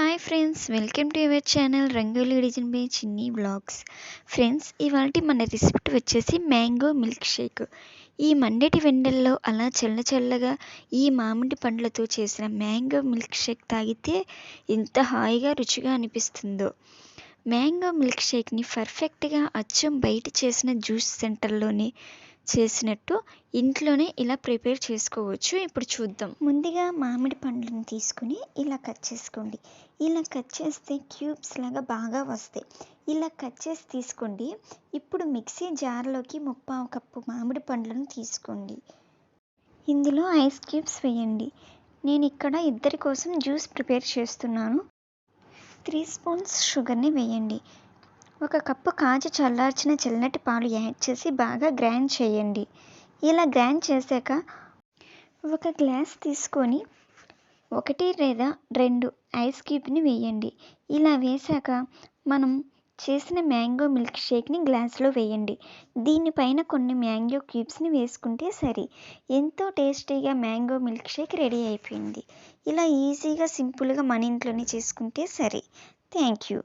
Hi friends welcome to your channel rangoli design by Chinni blogs friends ఇవాళ మన recipe వచ్చేసి mango milk shake ఈ మండటి వెండల్లో అలా చల్ల చల్లగా ఈ మామిడి పండ్లతో చేసిన మ్యాంగో మిల్క్ షేక్ తాగితే ఎంత హాయిగా రుచిగా అనిపిస్తుందో. మ్యాంగో మిల్క్ షేక్ని పర్ఫెక్ట్గా అచ్చం బయట చేసిన జ్యూస్ సెంటర్లోనే చేసినట్టు ఇంట్లోనే ఇలా ప్రిపేర్ చేసుకోవచ్చు. ఇప్పుడు చూద్దాం. ముందుగా మామిడి పండ్లను తీసుకుని ఇలా కట్ చేసుకోండి. ఇలా కట్ చేస్తే క్యూబ్స్ లాగా బాగా వస్తాయి. ఇలా కట్ చేసి తీసుకోండి. ఇప్పుడు మిక్సీ జార్లోకి ముప్పావు కప్పు మామిడి పండ్లను తీసుకోండి. ఇందులో ఐస్ క్యూబ్స్ వేయండి. నేను ఇక్కడ ఇద్దరి కోసం జ్యూస్ ప్రిపేర్ చేస్తున్నాను. త్రీ స్పూన్స్ షుగర్ని వేయండి. ఒక కప్పు కాచి చల్లార్చిన చల్లటి పాలు యాడ్ చేసి బాగా గ్రైండ్ చేయండి. ఇలా గ్రైండ్ చేశాక ఒక గ్లాస్ తీసుకొని ఒకటి లేదా రెండు ఐస్ క్యూబ్ని వేయండి. ఇలా వేశాక మనం చేసిన మ్యాంగో మిల్క్ షేక్ని గ్లాస్లో వేయండి. దీనిపైన కొన్ని మ్యాంగో క్యూబ్స్ని వేసుకుంటే సరి. ఎంతో టేస్టీగా మ్యాంగో మిల్క్ షేక్ రెడీ అయిపోయింది. ఇలా ఈజీగా సింపుల్గా మన ఇంట్లోనే చేసుకుంటే సరి. Thank you.